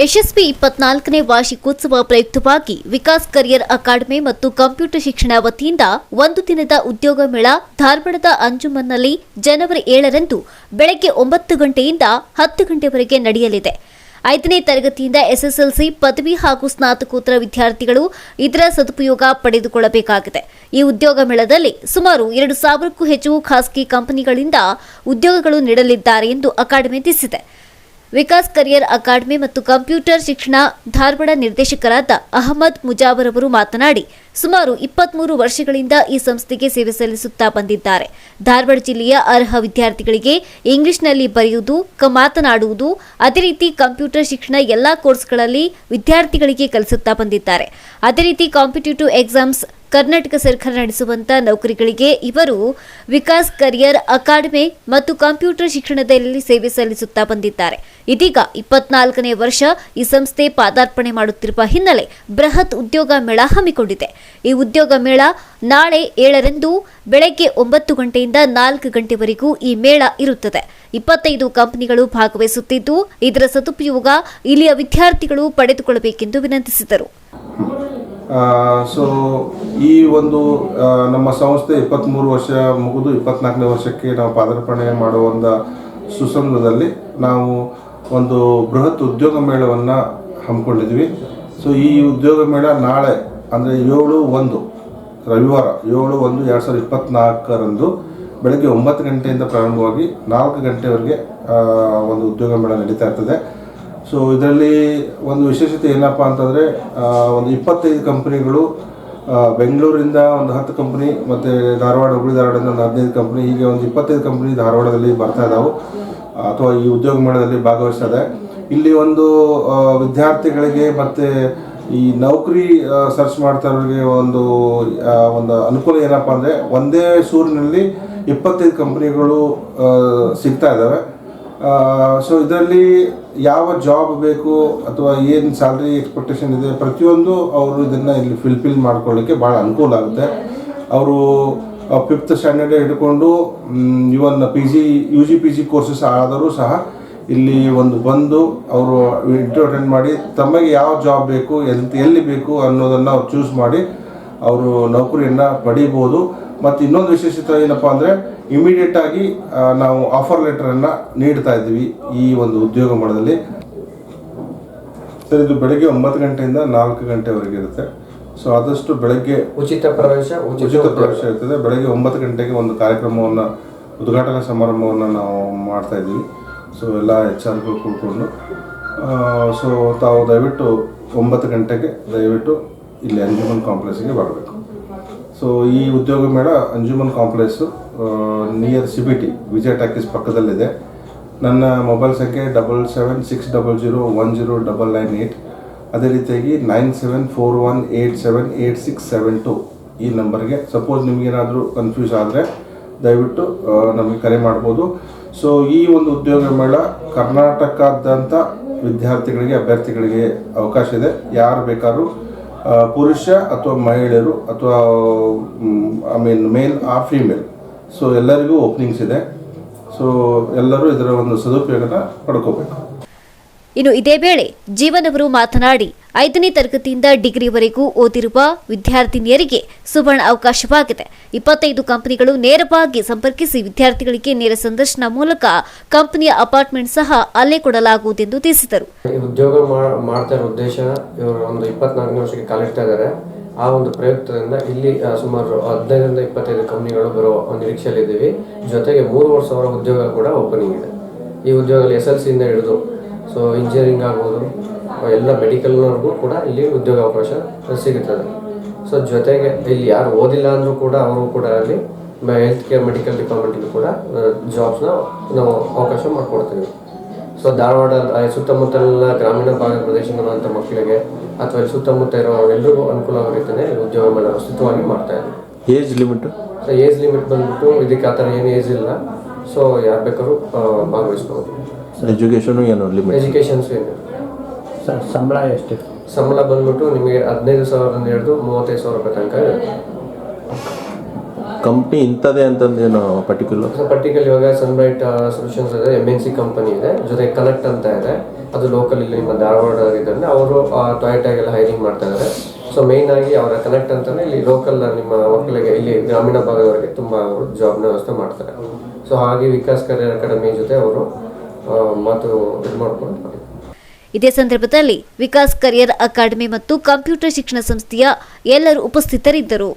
ಯಶಸ್ವಿ ಇಪ್ಪತ್ನಾಲ್ಕನೇ ವಾರ್ಷಿಕೋತ್ಸವ ಪ್ರಯುಕ್ತವಾಗಿ ವಿಕಾಸ್ ಕರಿಯರ್ ಅಕಾಡೆಮಿ ಮತ್ತು ಕಂಪ್ಯೂಟರ್ ಶಿಕ್ಷಣ ವತಿಯಿಂದ ಒಂದು ದಿನದ ಉದ್ಯೋಗ ಮೇಳ ಧಾರವಾಡದ ಅಂಜುಮನ್ನಲ್ಲಿ ಜನವರಿ ಏಳರಂದು ಬೆಳಗ್ಗೆ ಒಂಬತ್ತು ಗಂಟೆಯಿಂದ ಹತ್ತು ಗಂಟೆವರೆಗೆ ನಡೆಯಲಿದೆ. ಐದನೇ ತರಗತಿಯಿಂದ ಎಸ್ಎಸ್ಎಲ್ಸಿ ಪದವಿ ಹಾಗೂ ಸ್ನಾತಕೋತ್ತರ ವಿದ್ಯಾರ್ಥಿಗಳು ಇದರ ಸದುಪಯೋಗ ಪಡೆದುಕೊಳ್ಳಬೇಕಾಗಿದೆ. ಈ ಉದ್ಯೋಗ ಮೇಳದಲ್ಲಿ ಸುಮಾರು ಎರಡು ಸಾವಿರಕ್ಕೂ ಹೆಚ್ಚು ಖಾಸಗಿ ಕಂಪನಿಗಳಿಂದ ಉದ್ಯೋಗಗಳು ನೀಡಲಿದ್ದಾರೆ ಎಂದು ಅಕಾಡೆಮಿ ತಿಳಿಸಿದೆ. ವಿಕಾಸ್ ಕರಿಯರ್ ಅಕಾಡೆಮಿ ಮತ್ತು ಕಂಪ್ಯೂಟರ್ ಶಿಕ್ಷಣ ಧಾರವಾಡ ನಿರ್ದೇಶಕರಾದ ಅಹಮದ್ ಮುಜಾಬರ್ ಅವರು ಮಾತನಾಡಿ, ಸುಮಾರು ಇಪ್ಪತ್ಮೂರು ವರ್ಷಗಳಿಂದ ಈ ಸಂಸ್ಥೆಗೆ ಸೇವೆ ಸಲ್ಲಿಸುತ್ತಾ ಬಂದಿದ್ದಾರೆ. ಧಾರವಾಡ ಜಿಲ್ಲೆಯ ಅರ್ಹ ವಿದ್ಯಾರ್ಥಿಗಳಿಗೆ ಇಂಗ್ಲಿಷ್ನಲ್ಲಿ ಬರೆಯುವುದು ಮಾತನಾಡುವುದು, ಅದೇ ರೀತಿ ಕಂಪ್ಯೂಟರ್ ಶಿಕ್ಷಣ ಎಲ್ಲಾ ಕೋರ್ಸ್ಗಳಲ್ಲಿ ವಿದ್ಯಾರ್ಥಿಗಳಿಗೆ ಕಲಿಸುತ್ತಾ ಬಂದಿದ್ದಾರೆ. ಅದೇ ರೀತಿ ಕಾಂಪಿಟೇಟಿವ್ ಎಕ್ಸಾಮ್ಸ್ ಕರ್ನಾಟಕ ಸರ್ಕಾರ ನಡೆಸುವಂತ ನೌಕರಿಗಳಿಗೆ ಇವರು ವಿಕಾಸ್ ಕರಿಯರ್ ಅಕಾಡೆಮಿ ಮತ್ತು ಕಂಪ್ಯೂಟರ್ ಶಿಕ್ಷಣದಲ್ಲಿ ಸೇವೆ ಸಲ್ಲಿಸುತ್ತಾ ಬಂದಿದ್ದಾರೆ. ಇದೀಗ ಇಪ್ಪತ್ನಾಲ್ಕನೇ ವರ್ಷ ಈ ಸಂಸ್ಥೆ ಪಾದಾರ್ಪಣೆ ಮಾಡುತ್ತಿರುವ ಹಿನ್ನೆಲೆ ಬೃಹತ್ ಉದ್ಯೋಗ ಮೇಳ ಹಮ್ಮಿಕೊಂಡಿದೆ. ಈ ಉದ್ಯೋಗ ಮೇಳ ನಾಳೆ ಏಳರಂದು ಬೆಳಗ್ಗೆ ಒಂಬತ್ತು ಗಂಟೆಯಿಂದ ನಾಲ್ಕು ಗಂಟೆವರೆಗೂ ಈ ಮೇಳ ಇರುತ್ತದೆ. ಇಪ್ಪತ್ತೈದು ಕಂಪನಿಗಳು ಭಾಗವಹಿಸುತ್ತಿದ್ದು, ಇದರ ಸದುಪಯೋಗ ಇಲ್ಲಿಯ ವಿದ್ಯಾರ್ಥಿಗಳು ಪಡೆದುಕೊಳ್ಳಬೇಕೆಂದು ವಿನಂತಿಸಿದರು. ಸೊ ಈ ಒಂದು ನಮ್ಮ ಸಂಸ್ಥೆ ಇಪ್ಪತ್ತ್ಮೂರು ವರ್ಷ ಮುಗಿದು ಇಪ್ಪತ್ನಾಲ್ಕನೇ ವರ್ಷಕ್ಕೆ ನಾವು ಪಾದಾರ್ಪಣೆ ಮಾಡುವ ಒಂದು ನಾವು ಒಂದು ಬೃಹತ್ ಉದ್ಯೋಗ ಮೇಳವನ್ನು ಹಮ್ಮಿಕೊಂಡಿದ್ವಿ. ಸೊ ಈ ಉದ್ಯೋಗ ಮೇಳ ನಾಳೆ, ಅಂದರೆ ಏಳು ಒಂದು, ರವಿವಾರ ಏಳು ಒಂದು ಎರಡು ಸಾವಿರದ ಇಪ್ಪತ್ತ್ನಾಲ್ಕರಂದು ಬೆಳಗ್ಗೆ ಒಂಬತ್ತು ಗಂಟೆಯಿಂದ ಪ್ರಾರಂಭವಾಗಿ ನಾಲ್ಕು ಗಂಟೆವರೆಗೆ ಒಂದು ಉದ್ಯೋಗ ಮೇಳ ನಡೀತಾ ಇರ್ತದೆ. ಸೊ ಇದರಲ್ಲಿ ಒಂದು ವಿಶೇಷತೆ ಏನಪ್ಪ ಅಂತಂದರೆ ಒಂದು ಇಪ್ಪತ್ತೈದು ಕಂಪ್ನಿಗಳು ಬೆಂಗಳೂರಿಂದ ಒಂದು ಹತ್ತು ಕಂಪ್ನಿ ಮತ್ತು ಧಾರವಾಡ ಹುಬ್ಬಳ್ಳಿ ಧಾರವಾಡದಿಂದ ಒಂದು ಹದಿನೈದು ಕಂಪ್ನಿ, ಹೀಗೆ ಒಂದು ಇಪ್ಪತ್ತೈದು ಕಂಪ್ನಿ ಧಾರವಾಡದಲ್ಲಿ ಬರ್ತಾ ಇದ್ದಾವೆ ಅಥವಾ ಈ ಉದ್ಯೋಗ ಮೇಳದಲ್ಲಿ ಇದೆ. ಇಲ್ಲಿ ಒಂದು ವಿದ್ಯಾರ್ಥಿಗಳಿಗೆ ಮತ್ತು ಈ ನೌಕರಿ ಸರ್ಚ್ ಮಾಡ್ತಾ ಇರೋರಿಗೆ ಒಂದು ಒಂದು ಅನುಕೂಲ ಏನಪ್ಪ ಅಂದರೆ, ಒಂದೇ ಸೂರಿನಲ್ಲಿ ಇಪ್ಪತ್ತೈದು ಕಂಪ್ನಿಗಳು ಸಿಗ್ತಾ ಇದ್ದಾವೆ ಸೊ ಇದರಲ್ಲಿ ಯಾವ ಜಾಬ್ ಬೇಕು ಅಥವಾ ಏನು ಸ್ಯಾಲ್ರಿ ಎಕ್ಸ್ಪೆಕ್ಟೇಷನ್ ಇದೆ ಪ್ರತಿಯೊಂದು ಅವರು ಇದನ್ನು ಇಲ್ಲಿ ಫಿಲ್ಫಿಲ್ ಮಾಡ್ಕೊಳ್ಳಿಕ್ಕೆ ಭಾಳ ಅನುಕೂಲ ಆಗುತ್ತೆ. ಅವರು ಫಿಫ್ತ್ ಸ್ಟ್ಯಾಂಡರ್ಡ್ ಹಿಡ್ಕೊಂಡು even P G U G P G courses ಆದರೂ ಸಹ ಇಲ್ಲಿ ಒಂದು ಬಂದು ಅವರು ಇಂಟರ್ವ್ಯೂ ಅಟೆಂಡ್ ಮಾಡಿ ತಮಗೆ ಯಾವ ಜಾಬ್ ಬೇಕು, ಎಲ್ಲಿ ಎಲ್ಲಿ ಬೇಕು ಅನ್ನೋದನ್ನು ಅವ್ರು ಚೂಸ್ ಮಾಡಿ ಅವರು ನೌಕರಿಯನ್ನು ಪಡೀಬೋದು. ಮತ್ತು ಇನ್ನೊಂದು ವಿಶೇಷತೆ ಏನಪ್ಪ ಅಂದರೆ ಇಮಿಡಿಯೇಟ್ ಆಗಿ ನಾವು ಆಫರ್ ಲೆಟರನ್ನು ನೀಡ್ತಾ ಇದ್ದೀವಿ ಈ ಒಂದು ಉದ್ಯೋಗ ಮೇಳದಲ್ಲಿ ಸರ್ ಇದು ಬೆಳಗ್ಗೆ ಒಂಬತ್ತು ಗಂಟೆಯಿಂದ ನಾಲ್ಕು ಗಂಟೆವರೆಗೆ ಇರುತ್ತೆ. ಸೊ ಆದಷ್ಟು ಬೆಳಗ್ಗೆ ಉಚಿತ ಪ್ರವೇಶ ಉಚಿತ ಉಚಿತ ಪ್ರವೇಶ ಇರ್ತದೆ. ಬೆಳಗ್ಗೆ ಒಂಬತ್ತು ಗಂಟೆಗೆ ಒಂದು ಕಾರ್ಯಕ್ರಮವನ್ನು ಉದ್ಘಾಟನಾ ಸಮಾರಂಭವನ್ನು ನಾವು ಮಾಡ್ತಾ ಇದ್ದೀವಿ. ಸೊ ಎಲ್ಲ ಎಚ್ ಆರ್ಗಳು ಕೂತ್ಕೊಂಡು ಸೊ ತಾವು ದಯವಿಟ್ಟು ಒಂಬತ್ತು ಗಂಟೆಗೆ ದಯವಿಟ್ಟು ಇಲ್ಲಿ ಅಂಜುಮನ್ ಕಾಂಪ್ಲೆಕ್ಸ್ಗೆ ಬರಬೇಕು. ಸೊ ಈ ಉದ್ಯೋಗ ಮೇಳ Anjuman complex near C B T Vijaya talkies ಪಕ್ಕದಲ್ಲಿದೆ. ನನ್ನ ಮೊಬೈಲ್ ಸಂಖ್ಯೆ double seven six double zero one zero double nine eight ಅದೇ ರೀತಿಯಾಗಿ nine seven four one eight seven eight six seven two ಈ ನಂಬರ್ಗೆ. ಸಪೋಸ್ ನಿಮಗೇನಾದರೂ ಕನ್ಫ್ಯೂಸ್ ಆದರೆ, ದಯವಿಟ್ಟು ನಮಗೆ ಕರೆ ಮಾಡ್ಬೋದು. ಸೊ ಈ ಒಂದು ಉದ್ಯೋಗ ಮೇಳ ಕರ್ನಾಟಕದಂಥ ವಿದ್ಯಾರ್ಥಿಗಳಿಗೆ, ಅಭ್ಯರ್ಥಿಗಳಿಗೆ ಅವಕಾಶ ಇದೆ. ಯಾರು ಬೇಕಾದ್ರೂ ಪುರುಷ ಅಥವಾ ಮಹಿಳೆಯರು ಅಥವಾ I mean male or female so ಎಲ್ಲರಿಗೂ ಓಪನಿಂಗ್ಸ್ ಇದೆ. ಸೊ ಎಲ್ಲರೂ ಇದರ ಒಂದು ಸದುಪಯೋಗನ ಪಡ್ಕೋಬೇಕು. ಇನ್ನು ಇದೇ ವೇಳೆ ಜೀವನವರು ಮಾತನಾಡಿ ಐದನೇ ತರಗತಿಯಿಂದ ಡಿಗ್ರಿವರೆಗೂ ಓದಿರುವ ವಿದ್ಯಾರ್ಥಿನಿಯರಿಗೆ ಸುವರ್ಣ ಅವಕಾಶವಾಗಿದೆ. ಇಪ್ಪತ್ತೈದು ಕಂಪನಿಗಳು ನೇರವಾಗಿ ಸಂಪರ್ಕಿಸಿ ವಿದ್ಯಾರ್ಥಿಗಳಿಗೆ ನೇರ ಸಂದರ್ಶನ ಮೂಲಕ ಕಂಪನಿಯ ಅಪಾರ್ಟ್ಮೆಂಟ್ ಸಹ ಅಲ್ಲೇ ಕೊಡಲಾಗುವುದೆಂದು ತಿಳಿಸಿದರು. ಉದ್ಯೋಗ ಮಾಡ್ತಾ ಇರೋ ಉದ್ದೇಶ ಇವರು ಒಂದು ಇಪ್ಪತ್ನಾಲ್ಕನೇ ವರ್ಷಕ್ಕೆ ಕಾಲಿಡ್ತಾ ಇದ್ದಾರೆ ಆ ಒಂದು ಪ್ರಯುಕ್ತದಿಂದ ಇಲ್ಲಿ ಸುಮಾರು ಹದಿನೈದರಿಂದ ಇಪ್ಪತ್ತೈದು ಕಂಪ್ನಿಗಳು ಬರೋ ನಿರೀಕ್ಷೆಯಲ್ಲಿದ್ದೀವಿ. ಜೊತೆಗೆ ಮೂರುವರೆ ಸಾವಿರ ಉದ್ಯೋಗ ಕೂಡ ಓಪನಿಂಗ್ ಇದೆ. ಈ ಉದ್ಯೋಗದಲ್ಲಿ ಎಸ್ ಎಲ್ ಸಿಯಿಂದ ಹಿಡಿದು ಸೊ ಇಂಜಿನಿಯರಿಂಗ್ ಆಗ್ಬೋದು ಎಲ್ಲ ಮೆಡಿಕಲ್ನವ್ರಿಗೂ ಕೂಡ ಇಲ್ಲಿ ಉದ್ಯೋಗ ಅವಕಾಶ ಸಿಗುತ್ತದೆ. ಸೊ ಜೊತೆಗೆ ಇಲ್ಲಿ ಯಾರು ಓದಿಲ್ಲ ಅಂದರೂ ಕೂಡ ಅವರು ಕೂಡ ಅಲ್ಲಿ ಹೆಲ್ತ್ ಕೇರ್ ಮೆಡಿಕಲ್ ಡಿಪಾರ್ಟ್ಮೆಂಟಲ್ಲಿ ಕೂಡ ಜಾಬ್ಸ್ನ ನಾವು ಅವಕಾಶ ಮಾಡಿಕೊಡ್ತೀವಿ. ಸೊ ಧಾರವಾಡ ಸುತ್ತಮುತ್ತಲಿನ ಗ್ರಾಮೀಣ ಭಾಗ ಪ್ರದೇಶಗಳಂಥ ಮಕ್ಕಳಿಗೆ ಅಥವಾ ಇಲ್ಲಿ ಸುತ್ತಮುತ್ತ ಇರೋ ಎಲ್ರಿಗೂ ಅನುಕೂಲ ಆಗೋ ರೀತಿಯೇ ಉದ್ಯೋಗ ಮೇಲೆ ವಿಸ್ತೃತವಾಗಿ ಮಾಡ್ತಾ ಇದೆ age limit so age limit ಬಂದ್ಬಿಟ್ಟು ಇದಕ್ಕೆ ಆ ಥರ ಏನು ಏಜ್ ಇಲ್ಲ. ಸೊ ಯಾರು ಬೇಕಾದ್ರೂ ಭಾಗವಹಿಸ್ಬೋದು. ಎಜುಕೇಷನು ಏನು ಲಿಮಿಟ್ ಎಜುಕೇಷನ್ಸ್ ಏನು? ಸರ್ ಸಂಬಳ ಎಷ್ಟು? ಸಂಬಳ ಬಂದ್ಬಿಟ್ಟು ನಿಮಗೆ ಹದಿನೈದು ಸಾವಿರದಿಂದ ಹಿಡಿದು ಮೂವತ್ತೈದು ಸಾವಿರ ರೂಪಾಯಿ ತನಕ ಇರುತ್ತೆ ಕಂಪ್ನಿ ಇಂಥದ್ದೇ ಅಂತಂದೇನು ಪರ್ಟಿಕ್ಯುಲರ್ ಸೊ ಪರ್ಟಿಕಲ್ ಇವಾಗ ಸನ್ಬ್ರೈಟ್ ಸೊಲ್ಯೂಷನ್ಸ್ ಇದೆ ಎಂ ಎನ್ ಸಿ ಕಂಪನಿ ಇದೆ. ಜೊತೆ ಕನೆಕ್ಟ್ ಅಂತ ಇದೆ. ಅದು ಲೋಕಲ್ ಇಲ್ಲಿ ನಿಮ್ಮ ಧಾರವಾಡ ಇದ್ದಾರೆ ಅವರು ಟೊಯೋಟಾಗೆಲ್ಲ ಹೈರಿಂಗ್ ಮಾಡ್ತಾ ಇದ್ದಾರೆ ಸೊ ಮೇಯ್ನ್ ಆಗಿ ಅವರ ಕನೆಕ್ಟ್ ಅಂತಲೇ ಇಲ್ಲಿ ಲೋಕಲ್ ನಿಮ್ಮ ಮಕ್ಕಳಿಗೆ ಇಲ್ಲಿ ಗ್ರಾಮೀಣ ಭಾಗದವರಿಗೆ ತುಂಬ ಅವರು ಜಾಬ್ನ ವ್ಯವಸ್ಥೆ ಮಾಡ್ತಾರೆ. ಸೊ ಹಾಗೆ ವಿಕಾಸ್ ಕರಿಯರ್ ಅಕಾಡೆಮಿ ಜೊತೆ ಅವರು ಮಾತು ಇದು ಇದೇ ಸಂದರ್ಭದಲ್ಲಿ ವಿಕಾಸ್ ಕರಿಯರ್ ಅಕಾಡೆಮಿ ಮತ್ತು ಕಂಪ್ಯೂಟರ್ ಶಿಕ್ಷಣ ಸಂಸ್ಥೆಯ ಎಲ್ಲರೂ ಉಪಸ್ಥಿತರಿದ್ದರು.